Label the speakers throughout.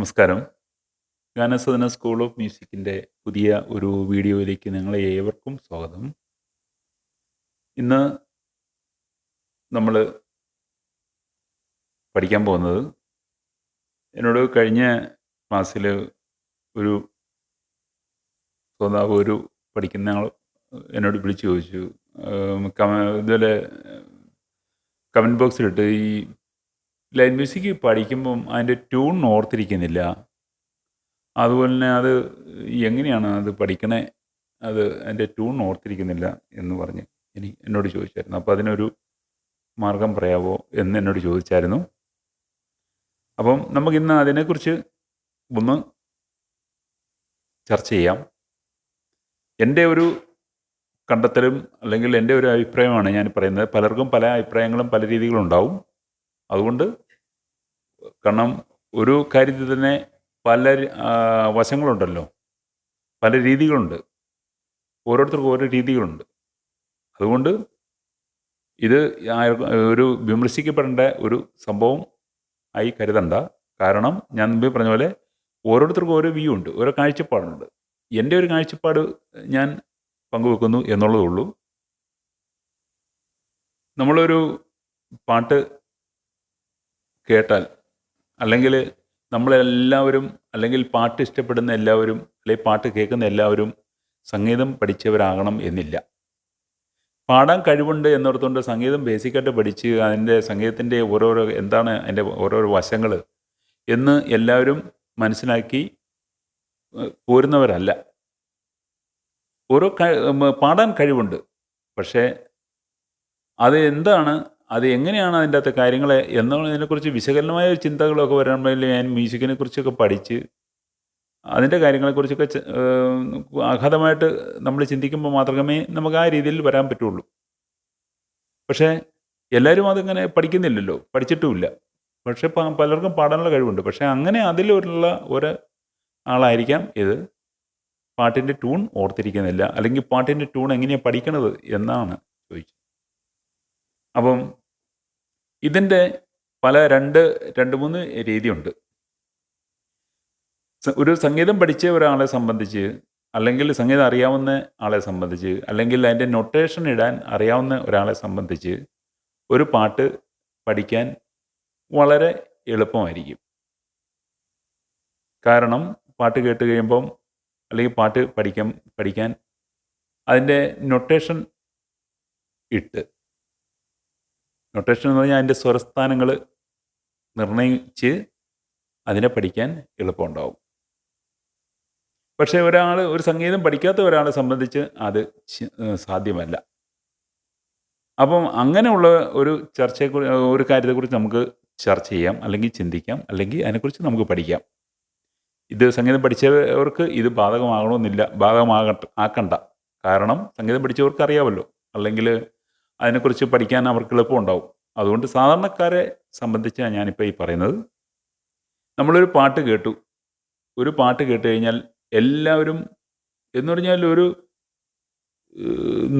Speaker 1: നമസ്കാരം. ഗാനസദന school of മ്യൂസിക്കിന്റെ പുതിയ ഒരു വീഡിയോയിലേക്ക് നിങ്ങളെ ഏവർക്കും സ്വാഗതം. ഇന്ന് നമ്മൾ പഠിക്കാൻ പോകുന്നത് എന്നോട് കഴിഞ്ഞ ക്ലാസ്സിൽ ഒരു ശ്രോതാവ് ഒരു പഠിക്കുന്ന ഞങ്ങൾ എന്നോട് വിളിച്ചു ചോദിച്ചു. ഇതുപോലെ കമന്റ് ബോക്സിലിട്ട് ഈ ലൈൻ മ്യൂസിക് പഠിക്കുമ്പം അതിന്റെ ട്യൂൺ ഓർത്തിരിക്കുന്നില്ല. അതുപോലെ തന്നെ അത് എങ്ങനെയാണ് അത് പഠിക്കണേ അത് അതിന്റെ ട്യൂൺ ഓർത്തിരിക്കുന്നില്ല എന്ന് പറഞ്ഞ് ഇനി എന്നോട് ചോദിച്ചായിരുന്നു. അപ്പോൾ അതിനൊരു മാർഗം പറയാവോ എന്ന് എന്നോട് ചോദിച്ചായിരുന്നു. അപ്പം നമുക്കിന്ന് അതിനെക്കുറിച്ച് ഒന്ന് ചർച്ച ചെയ്യാം. എന്റെ ഒരു കണ്ടെത്തലും അല്ലെങ്കിൽ എന്റെ ഒരു അഭിപ്രായമാണ് ഞാൻ പറയുന്നത്. പലർക്കും പല അഭിപ്രായങ്ങളും പല രീതികളും ഉണ്ടാവും അതുകൊണ്ട് കാരണം ഒരു കാര്യത്തിൽ തന്നെ പല വശങ്ങളുണ്ടല്ലോ. പല രീതികളുണ്ട്. ഓരോരുത്തർക്കും ഓരോ രീതികളുണ്ട്. അതുകൊണ്ട് ഇത് ഒരു വിമർശിക്കപ്പെടേണ്ട ഒരു സംഭവം ആയി കരുതണ്ട. കാരണം ഞാൻ മുമ്പേ പറഞ്ഞ പോലെ ഓരോരുത്തർക്കും ഓരോ വ്യൂ ഉണ്ട് ഓരോ കാഴ്ചപ്പാടുണ്ട്. എന്റെ ഒരു കാഴ്ചപ്പാട് ഞാൻ പങ്കുവെക്കുന്നു എന്നുള്ളതേ ഉള്ളൂ. നമ്മളൊരു പാട്ട് കേട്ടാൽ അല്ലെങ്കിൽ നമ്മളെല്ലാവരും അല്ലെങ്കിൽ പാട്ട് ഇഷ്ടപ്പെടുന്ന എല്ലാവരും അല്ലെങ്കിൽ പാട്ട് കേൾക്കുന്ന എല്ലാവരും സംഗീതം പഠിച്ചവരാകണം എന്നില്ല. പാടാൻ കഴിവുണ്ട് എന്നോർത്തുകൊണ്ട് സംഗീതം ബേസിക്കായിട്ട് പഠിച്ച് അതിന്റെ സംഗീതത്തിന്റെ ഓരോരോ എന്താണ് അതിന്റെ ഓരോരോ വശങ്ങൾ എന്ന് എല്ലാവരും മനസ്സിലാക്കി പോരുന്നവരല്ല. ഓരോ പാടാൻ കഴിവുണ്ട്. പക്ഷേ അത് എന്താണ് അത് എങ്ങനെയാണ് അതിന്റെ അകത്തെ കാര്യങ്ങൾ എന്നുള്ളതിനെക്കുറിച്ച് വിശകലനമായ ഒരു ചിന്തകളൊക്കെ വരാൻ ഞാൻ മ്യൂസിക്കിനെ കുറിച്ചൊക്കെ പഠിച്ച് അതിന്റെ കാര്യങ്ങളെക്കുറിച്ചൊക്കെ ആഘാതമായിട്ട് നമ്മൾ ചിന്തിക്കുമ്പോൾ മാത്രമേ നമുക്ക് ആ രീതിയിൽ വരാൻ പറ്റുള്ളൂ. പക്ഷേ എല്ലാവരും അതിങ്ങനെ പഠിക്കുന്നില്ലല്ലോ പഠിച്ചിട്ടുമില്ല. പക്ഷേ പലർക്കും പാടാനുള്ള കഴിവുണ്ട്. പക്ഷേ അങ്ങനെ അതിലുള്ള ഒരു ആളായിരിക്കാം ഇത്. പാട്ടിന്റെ ട്യൂൺ ഓർത്തിരിക്കുന്നില്ല. അല്ലെങ്കിൽ പാട്ടിന്റെ ട്യൂൺ എങ്ങനെയാണ് പഠിക്കണത് എന്നാണ് ചോദിച്ചത്. അപ്പം ഇതിന്റെ പല രണ്ട് രണ്ട് മൂന്ന് രീതിയുണ്ട്. ഒരു സംഗീതം പഠിച്ച ഒരാളെ സംബന്ധിച്ച് അല്ലെങ്കിൽ സംഗീതം അറിയാവുന്ന ആളെ സംബന്ധിച്ച് അല്ലെങ്കിൽ അതിന്റെ നൊട്ടേഷൻ ഇടാൻ അറിയാവുന്ന ഒരാളെ സംബന്ധിച്ച് ഒരു പാട്ട് പഠിക്കാൻ വളരെ എളുപ്പമായിരിക്കും. കാരണം പാട്ട് കേട്ട് കഴിയുമ്പം അല്ലെങ്കിൽ പാട്ട് പഠിക്കാൻ പഠിക്കാൻ അതിന്റെ നൊട്ടേഷൻ ഇട്ട് നൊട്ടേഷൻ എന്ന് പറഞ്ഞാൽ അതിന്റെ സ്വരസ്ഥാനങ്ങൾ നിർണയിച്ച് അതിനെ പഠിക്കാൻ എളുപ്പമുണ്ടാവും. പക്ഷേ ഒരാൾ ഒരു സംഗീതം പഠിക്കാത്ത ഒരാളെ സംബന്ധിച്ച് അത് സാധ്യമല്ല. അപ്പം അങ്ങനെയുള്ള ഒരു ചർച്ചയെക്കുറിച്ച് ഒരു കാര്യത്തെക്കുറിച്ച് നമുക്ക് ചർച്ച ചെയ്യാം അല്ലെങ്കിൽ ചിന്തിക്കാം അല്ലെങ്കിൽ അതിനെക്കുറിച്ച് നമുക്ക് പഠിക്കാം. ഇത് സംഗീതം പഠിച്ചവർക്ക് ഇത് ബാധകമാകണമെന്നില്ല ബാധകമാക ആക്കണ്ട. കാരണം സംഗീതം പഠിച്ചവർക്ക് അറിയാമല്ലോ. അല്ലെങ്കിൽ അതിനെക്കുറിച്ച് പഠിക്കാൻ അവർക്ക് എളുപ്പമുണ്ടാവും അതുകൊണ്ട് സാധാരണക്കാരെ സംബന്ധിച്ചാണ് ഞാനിപ്പോൾ ഈ പറയുന്നത്. നമ്മളൊരു പാട്ട് കേട്ടു. ഒരു പാട്ട് കേട്ട് കഴിഞ്ഞാൽ എല്ലാവരും എന്ന് പറഞ്ഞാൽ ഒരു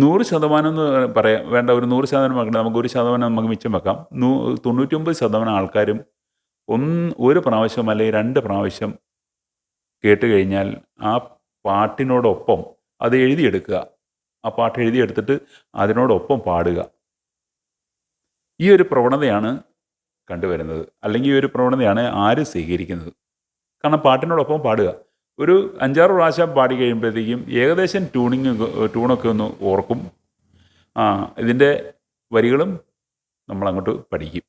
Speaker 1: നൂറ് ശതമാനം എന്ന് പറയാം. വേണ്ട ഒരു നൂറ് ശതമാനം വെക്കണ്ട നമുക്ക് ഒരു ശതമാനം നമുക്ക് മിച്ചം വെക്കാം. നൂ തൊണ്ണൂറ്റൊമ്പത് ശതമാനം ആൾക്കാരും ഒന്ന് ഒരു പ്രാവശ്യം അല്ലെങ്കിൽ രണ്ട് പ്രാവശ്യം കേട്ട് കഴിഞ്ഞാൽ ആ പാട്ടിനോടൊപ്പം അത് എഴുതിയെടുക്കുക. ആ പാട്ട് എഴുതിയെടുത്തിട്ട് അതിനോടൊപ്പം പാടുക. ഈ ഒരു പ്രവണതയാണ് കണ്ടുവരുന്നത്. അല്ലെങ്കിൽ ഈ ഒരു പ്രവണതയാണ് ആര് സ്വീകരിക്കുന്നത്. കാരണം പാട്ടിനോടൊപ്പം പാടുക. ഒരു അഞ്ചാറ് പ്രാവശ്യം പാടി കഴിയുമ്പോഴത്തേക്കും ഏകദേശം ട്യൂണിങ് ട്യൂണൊക്കെ ഒന്ന് ഓർക്കും. ആ ഇതിന്റെ വരികളും നമ്മൾ അങ്ങോട്ട് പഠിക്കും.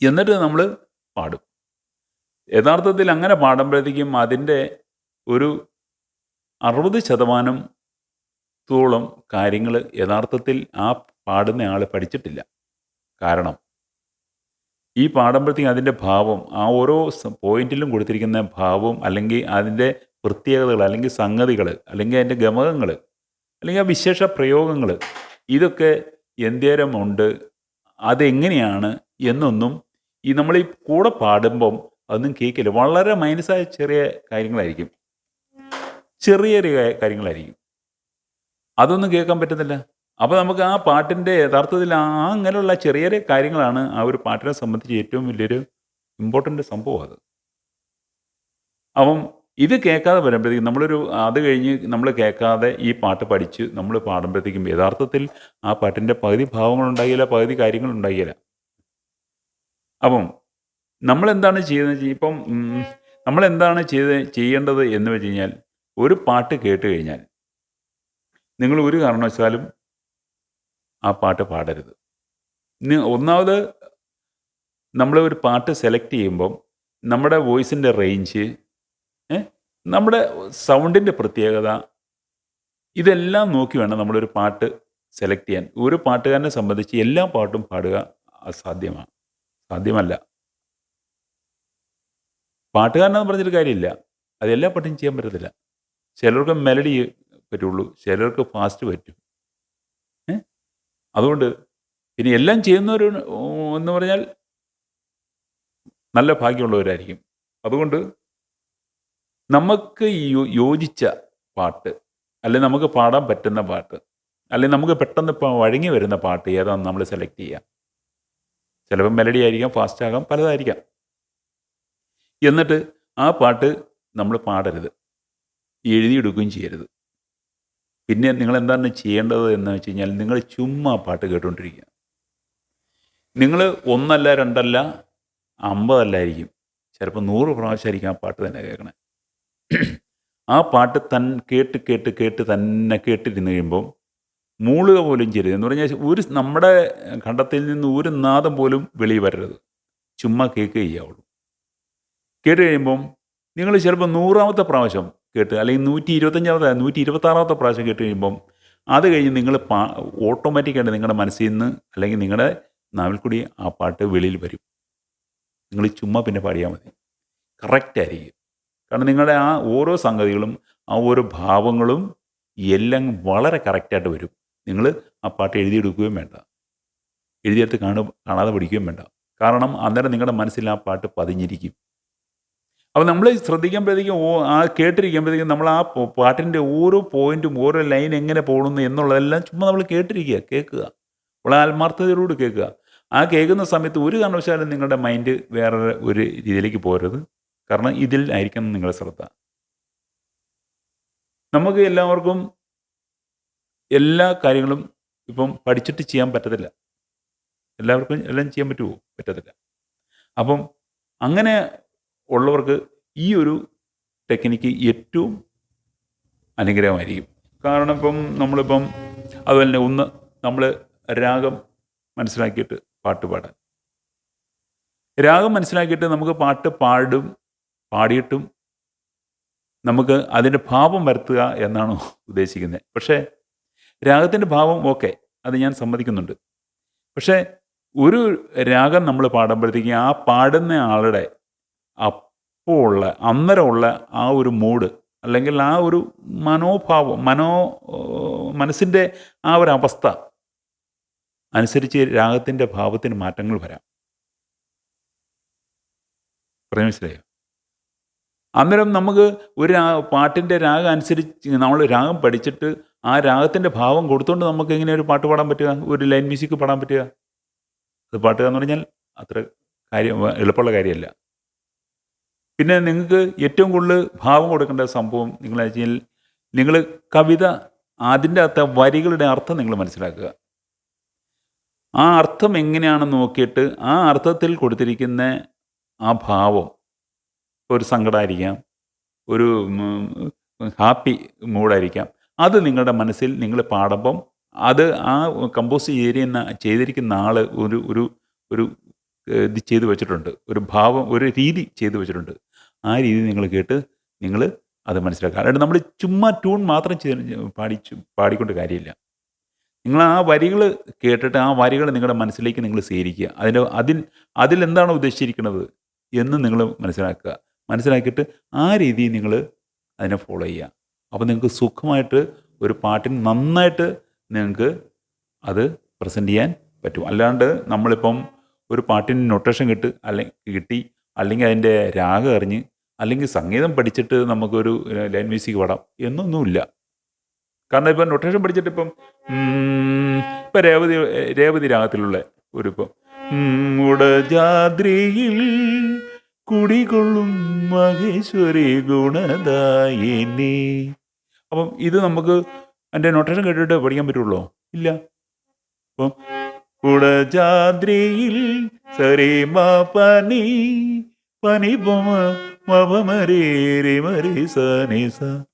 Speaker 1: എന്നിട്ട് നമ്മൾ പാടും. യഥാർത്ഥത്തിൽ അങ്ങനെ പാടുമ്പോഴത്തേക്കും അതിന്റെ ഒരു അറുപത് ശതമാനം ത്തോളം കാര്യങ്ങൾ യഥാർത്ഥത്തിൽ ആ പാടുന്ന ആൾ പഠിച്ചിട്ടില്ല. കാരണം ഈ പാടുമ്പോഴത്തേക്കും അതിന്റെ ഭാവം ആ ഓരോ പോയിന്റിലും കൊടുത്തിരിക്കുന്ന ഭാവം അല്ലെങ്കിൽ അതിന്റെ പ്രത്യേകതകൾ അല്ലെങ്കിൽ സംഗതികൾ അല്ലെങ്കിൽ അതിന്റെ ഗമകങ്ങൾ അല്ലെങ്കിൽ ആ വിശേഷ പ്രയോഗങ്ങൾ ഇതൊക്കെ എന്തേരമുണ്ട് അതെങ്ങനെയാണ് എന്നൊന്നും ഈ നമ്മൾ ഈ കൂടെ പാടുമ്പം അതൊന്നും കേൾക്കില്ല. വളരെ മൈനസായ ചെറിയ കാര്യങ്ങളായിരിക്കും. ചെറിയ ചെറിയ കാര്യങ്ങളായിരിക്കും. അതൊന്നും കേൾക്കാൻ പറ്റുന്നില്ല. അപ്പോൾ നമുക്ക് ആ പാട്ടിന്റെ യഥാർത്ഥത്തിൽ ആ അങ്ങനെയുള്ള ചെറിയ ചെറിയ കാര്യങ്ങളാണ് ആ ഒരു പാട്ടിനെ സംബന്ധിച്ച് ഏറ്റവും വലിയൊരു ഇമ്പോർട്ടന്റ് സംഭവം അത്. അപ്പം ഇത് കേൾക്കാതെ വരുമ്പോഴത്തേക്കും നമ്മളൊരു അത് കഴിഞ്ഞ് നമ്മൾ കേൾക്കാതെ ഈ പാട്ട് പഠിച്ച് നമ്മൾ പാടുമ്പോഴത്തേക്കും യഥാർത്ഥത്തിൽ ആ പാട്ടിന്റെ പകുതി ഭാവങ്ങളുണ്ടാകില്ല പകുതി കാര്യങ്ങൾ ഉണ്ടായില്ല അപ്പം നമ്മളെന്താണ് ചെയ്യുന്നത് ഇപ്പം നമ്മളെന്താണ് ചെയ്ത് ചെയ്യേണ്ടത് എന്ന് വെച്ച് കഴിഞ്ഞാൽ ഒരു പാട്ട് കേട്ട് കഴിഞ്ഞാൽ നിങ്ങൾ ഒരു കാരണവശാലും ആ പാട്ട് പാടരുത്. ഒന്നാമത് നമ്മൾ ഒരു പാട്ട് സെലക്ട് ചെയ്യുമ്പം നമ്മുടെ വോയിസിന്റെ റേഞ്ച് നമ്മുടെ സൗണ്ടിന്റെ പ്രത്യേകത ഇതെല്ലാം നോക്കി വേണം നമ്മളൊരു പാട്ട് സെലക്ട് ചെയ്യാൻ. ഒരു പാട്ടുകാരനെ സംബന്ധിച്ച് എല്ലാ പാട്ടും പാടുക അസാധ്യമാണ് സാധ്യമല്ല. പാട്ടുകാരനെന്ന് പറഞ്ഞൊരു കാര്യമില്ല. അത് എല്ലാ പാട്ടും ചെയ്യാൻ പറ്റത്തില്ല. ചിലർക്ക് മെലഡി പറ്റുള്ളൂ. ചിലർക്ക് ഫാസ്റ്റ് പറ്റും? അതുകൊണ്ട് ഇനി എല്ലാം ചെയ്യുന്നവർ എന്ന് പറഞ്ഞാൽ നല്ല ഭാഗ്യമുള്ളവരായിരിക്കും. അതുകൊണ്ട് നമുക്ക് യോജിച്ച പാട്ട് അല്ലെങ്കിൽ നമുക്ക് പാടാൻ പറ്റുന്ന പാട്ട് അല്ലെങ്കിൽ നമുക്ക് പെട്ടെന്ന് ഇപ്പോൾ വഴങ്ങി വരുന്ന പാട്ട് ഏതാണെന്ന് നമ്മൾ സെലക്ട് ചെയ്യാം. ചിലപ്പോൾ മെലഡി ആയിരിക്കാം ഫാസ്റ്റ് ആകാം പലതായിരിക്കാം. എന്നിട്ട് ആ പാട്ട് നമ്മൾ പാടരുത്. എഴുതിയെടുക്കുകയും ചെയ്യരുത്. പിന്നെ നിങ്ങൾ എന്താണ് ചെയ്യേണ്ടത് എന്ന് വെച്ച് കഴിഞ്ഞാൽ നിങ്ങൾ ചുമ്മാ പാട്ട് കേട്ടുകൊണ്ടിരിക്കുക നിങ്ങൾ ഒന്നല്ല രണ്ടല്ല അമ്പതല്ലായിരിക്കും. ചിലപ്പോൾ നൂറ് പ്രാവശ്യമായിരിക്കും ആ പാട്ട് തന്നെ കേൾക്കണേ. ആ പാട്ട് തൻ കേട്ട് കേട്ട് കേട്ട് തന്നെ കേട്ടിരുന്ന് കഴിയുമ്പം മൂളുക പോലും ചെയ്യരുത്. എന്ന് പറഞ്ഞാൽ ഒരു നമ്മുടെ ഖണ്ഡത്തിൽ നിന്ന് ഒരു നാദം പോലും വെളിയിൽ വരരുത്. ചുമ്മാ കേൾക്കുക ചെയ്യാവുള്ളൂ കേട്ട് കഴിയുമ്പം നിങ്ങൾ ചിലപ്പോൾ നൂറാമത്തെ പ്രാവശ്യം കേട്ട് അല്ലെങ്കിൽ നൂറ്റി ഇരുപത്തഞ്ചാമത്തെ നൂറ്റി ഇരുപത്താറാമത്തെ പ്രാവശ്യം കേട്ട് കഴിയുമ്പം അത് കഴിഞ്ഞ് നിങ്ങൾ പാ ഓട്ടോമാറ്റിക്കായിട്ട് നിങ്ങളുടെ മനസ്സിൽ നിന്ന് അല്ലെങ്കിൽ നിങ്ങളുടെ നാവിൽ കൂടി ആ പാട്ട് വെളിയിൽ വരും. നിങ്ങൾ ചുമ്മാ പിന്നെ പാടിയാൽ മതി. കറക്റ്റ് ആയിരിക്കും. കാരണം നിങ്ങളുടെ ആ ഓരോ സംഗതികളും ആ ഓരോ ഭാവങ്ങളും എല്ലാം വളരെ കറക്റ്റായിട്ട് വരും. നിങ്ങൾ ആ പാട്ട് എഴുതിയെടുക്കുകയും വേണ്ട. എഴുതിയെടുത്ത് കാണു കാണാതെ പഠിക്കുകയും വേണ്ട. കാരണം അന്നേരം നിങ്ങളുടെ മനസ്സിൽ ആ പാട്ട് പതിഞ്ഞിരിക്കും. അപ്പോൾ നമ്മൾ ശ്രദ്ധിക്കുമ്പോഴത്തേക്കും ഓ ആ കേട്ടിരിക്കുമ്പോഴത്തേക്കും നമ്മൾ ആ പാട്ടിന്റെ ഓരോ പോയിന്റും ഓരോ ലൈൻ എങ്ങനെ പോകുന്നു എന്നുള്ളതെല്ലാം ചുമ്മാ നമ്മൾ കേട്ടിരിക്കുക കേൾക്കുക. വളരെ ആത്മാർത്ഥതയോട് കേൾക്കുക. ആ കേൾക്കുന്ന സമയത്ത് ഒരു കാരണവശാലും നിങ്ങളുടെ മൈൻഡ് വേറെ ഒരു രീതിയിലേക്ക് പോരുത് കാരണം ഇതിൽ ആയിരിക്കണം നിങ്ങളുടെ ശ്രദ്ധ. നമുക്ക് എല്ലാവർക്കും എല്ലാ കാര്യങ്ങളും ഇപ്പം പഠിച്ചിട്ട് ചെയ്യാൻ പറ്റത്തില്ല. എല്ലാവർക്കും എല്ലാം ചെയ്യാൻ പറ്റുമോ? പറ്റത്തില്ല. അപ്പം അങ്ങനെ ഉള്ളവർക്ക് ഈ ഒരു ടെക്നിക്ക് ഏറ്റവും അനുഗ്രഹമായിരിക്കും. കാരണം ഇപ്പം നമ്മളിപ്പം അതുപോലെ തന്നെ ഒന്ന് നമ്മൾ രാഗം മനസ്സിലാക്കിയിട്ട് പാട്ട് പാടാൻ. രാഗം മനസ്സിലാക്കിയിട്ട് നമുക്ക് പാട്ട് പാടും പാടിയിട്ടും നമുക്ക് അതിന്റെ ഭാവം വരുത്തുക എന്നാണ് ഉദ്ദേശിക്കുന്നത്. പക്ഷേ രാഗത്തിന്റെ ഭാവം ഓക്കെ അത് ഞാൻ സമ്മതിക്കുന്നുണ്ട്. പക്ഷേ ഒരു രാഗം നമ്മൾ പാടുമ്പോഴത്തേക്കും ആ പാടുന്ന ആളുടെ അപ്പോൾ ഉള്ള അന്നേരമുള്ള ആ ഒരു മൂഡ് അല്ലെങ്കിൽ ആ ഒരു മനോഭാവം മനോ മനസ്സിന്റെ ആ ഒരു അവസ്ഥ അനുസരിച്ച് രാഗത്തിന്റെ ഭാവത്തിന് മാറ്റങ്ങൾ വരാം. മനസ്സിലായോ അന്നേരം നമുക്ക് ഒരു രാ- പാട്ടിന്റെ രാഗം അനുസരിച്ച് നമ്മൾ രാഗം പഠിച്ചിട്ട് ആ രാഗത്തിന്റെ ഭാവം കൊടുത്തുകൊണ്ട് നമുക്ക് എങ്ങനെ ഒരു പാട്ട് പാടാൻ പറ്റുക? ഒരു ലൈൻ മ്യൂസിക് പാടാൻ പറ്റുക? അത് പാട്ടുക എന്ന് പറഞ്ഞാൽ അത്ര കാര്യം എളുപ്പമുള്ള കാര്യമല്ല. പിന്നെ നിങ്ങൾക്ക് ഏറ്റവും കൂടുതൽ ഭാവം കൊടുക്കേണ്ട സംഭവം നിങ്ങൾ വെച്ചാൽ നിങ്ങൾ കവിത അതിന്റെ അകത്തെ വരികളുടെ അർത്ഥം നിങ്ങൾ മനസ്സിലാക്കുക. ആ അർത്ഥം എങ്ങനെയാണെന്ന് നോക്കിയിട്ട് ആ അർത്ഥത്തിൽ കൊടുത്തിരിക്കുന്ന ആ ഭാവം ഒരു സങ്കടമായിരിക്കാം ഒരു ഹാപ്പി മൂഡായിരിക്കാം. അത് നിങ്ങളുടെ മനസ്സിൽ നിങ്ങൾ പാടുമ്പം അത് ആ കമ്പോസ് ചെയ്തിരിക്കുന്ന ചെയ്തിരിക്കുന്ന ആൾ ഒരു ഒരു ഒരു ഇത് ചെയ്തു വെച്ചിട്ടുണ്ട്. ഒരു ഭാവം ഒരു രീതി ചെയ്തു വെച്ചിട്ടുണ്ട്. ആ രീതി നിങ്ങൾ കേട്ട് നിങ്ങൾ അത് മനസ്സിലാക്കുക. അല്ലാണ്ട് നമ്മൾ ചുമ്മാ ട്യൂൺ മാത്രം ചെയ്ത് പാടി പാടിക്കൊണ്ട് കാര്യമില്ല. നിങ്ങൾ ആ വരികൾ കേട്ടിട്ട് ആ വരികൾ നിങ്ങളുടെ മനസ്സിലേക്ക് നിങ്ങൾ സ്വീകരിക്കുക അതിന്റെ അതിൽ അതിലെന്താണോ ഉദ്ദേശിച്ചിരിക്കുന്നത് എന്ന് നിങ്ങൾ മനസ്സിലാക്കുക. മനസ്സിലാക്കിയിട്ട് ആ രീതിയിൽ നിങ്ങൾ അതിനെ ഫോളോ ചെയ്യുക. അപ്പോൾ നിങ്ങൾക്ക് സുഖമായിട്ട് ഒരു പാട്ടിന് നന്നായിട്ട് നിങ്ങൾക്ക് അത് പ്രസന്റ് ചെയ്യാൻ പറ്റും. അല്ലാണ്ട് നമ്മളിപ്പം ഒരു പാട്ടിന് നൊട്ടേഷൻ കിട്ട് അല്ലെങ്കിൽ കിട്ടി അല്ലെങ്കിൽ അതിന്റെ രാഗം അറിഞ്ഞ് അല്ലെങ്കിൽ സംഗീതം പഠിച്ചിട്ട് നമുക്കൊരു ലൈൻ മ്യൂസിക് പാടാം എന്നൊന്നുമില്ല. കാരണം ഇപ്പം നൊട്ടേഷൻ പഠിച്ചിട്ട് ഇപ്പം ഇപ്പം രേവതി രേവതി രാഗത്തിലുള്ള ഒരു ഇപ്പം ഉടജാദ്രിയിൽ കുടികൊള്ളും മഹേശ്വരി ഗുണദായിനി. അപ്പം ഇത് നമുക്ക് എന്റെ നൊട്ടേഷൻ കേട്ടിട്ട് പഠിക്കാൻ പറ്റുള്ളൂ? ഇല്ല. അപ്പം ഉടജാദ്രിയിൽ സരി മാ പനി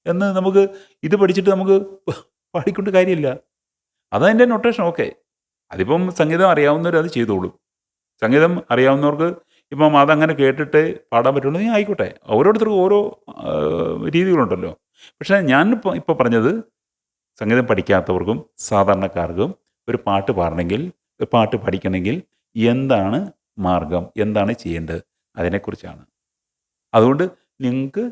Speaker 1: എന്ന് നമുക്ക് ഇത് പഠിച്ചിട്ട് നമുക്ക് പാടിക്കൊണ്ട് കാര്യമില്ല. അതാ എന്റെ നൊട്ടേഷൻ ഓക്കെ അതിപ്പം സംഗീതം അറിയാവുന്നവർ അത് ചെയ്തോളും. സംഗീതം അറിയാവുന്നവർക്ക് ഇപ്പം അതങ്ങനെ കേട്ടിട്ട് പാടാൻ പറ്റുള്ളൂ. നീ ആയിക്കോട്ടെ. ഓരോരുത്തർക്കും ഓരോ രീതികളുണ്ടല്ലോ. പക്ഷേ ഞാൻ ഇപ്പം ഇപ്പോൾ പറഞ്ഞത് സംഗീതം പഠിക്കാത്തവർക്കും സാധാരണക്കാർക്കും ഒരു പാട്ട് പാടണമെങ്കിൽ ഒരു പാട്ട് പഠിക്കണമെങ്കിൽ എന്താണ് മാർഗം? എന്താണ് ചെയ്യേണ്ടത്? അതിനെക്കുറിച്ചാണ്. അതുകൊണ്ട് നിങ്ങൾക്ക്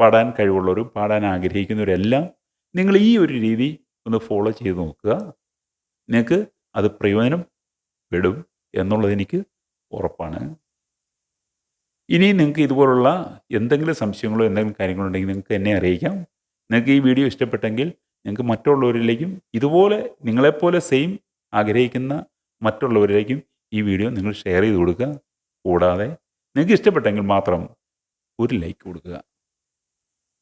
Speaker 1: പാടാൻ കഴിവുള്ളവരും പാടാൻ ആഗ്രഹിക്കുന്നവരെല്ലാം നിങ്ങൾ ഈ ഒരു രീതി ഒന്ന് ഫോളോ ചെയ്ത് നോക്കുക. നിങ്ങൾക്ക് അത് പ്രയോജനം പെടും എന്നുള്ളത് എനിക്ക് ഉറപ്പാണ്. ഇനി നിങ്ങൾക്ക് ഇതുപോലുള്ള എന്തെങ്കിലും സംശയങ്ങളോ എന്തെങ്കിലും കാര്യങ്ങളോ ഉണ്ടെങ്കിൽ നിങ്ങൾക്ക് എന്നെ അറിയിക്കാം. നിങ്ങൾക്ക് ഈ വീഡിയോ ഇഷ്ടപ്പെട്ടെങ്കിൽ നിങ്ങൾക്ക് മറ്റുള്ളവരിലേക്കും ഇതുപോലെ നിങ്ങളെപ്പോലെ സെയിം ആഗ്രഹിക്കുന്ന മറ്റുള്ളവരിലേക്കും ഈ വീഡിയോ നിങ്ങൾ ഷെയർ ചെയ്ത് കൊടുക്കുക. കൂടാതെ നിങ്ങൾക്ക് ഇഷ്ടപ്പെട്ടെങ്കിൽ മാത്രം ഒരു ലൈക്ക് കൊടുക്കുക.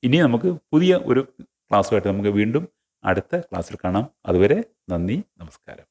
Speaker 1: ഇനി നമുക്ക് പുതിയ ഒരു ക്ലാസ്സുമായിട്ട് നമുക്ക് വീണ്ടും അടുത്ത ക്ലാസ്സിൽ കാണാം. അതുവരെ നന്ദി നമസ്കാരം.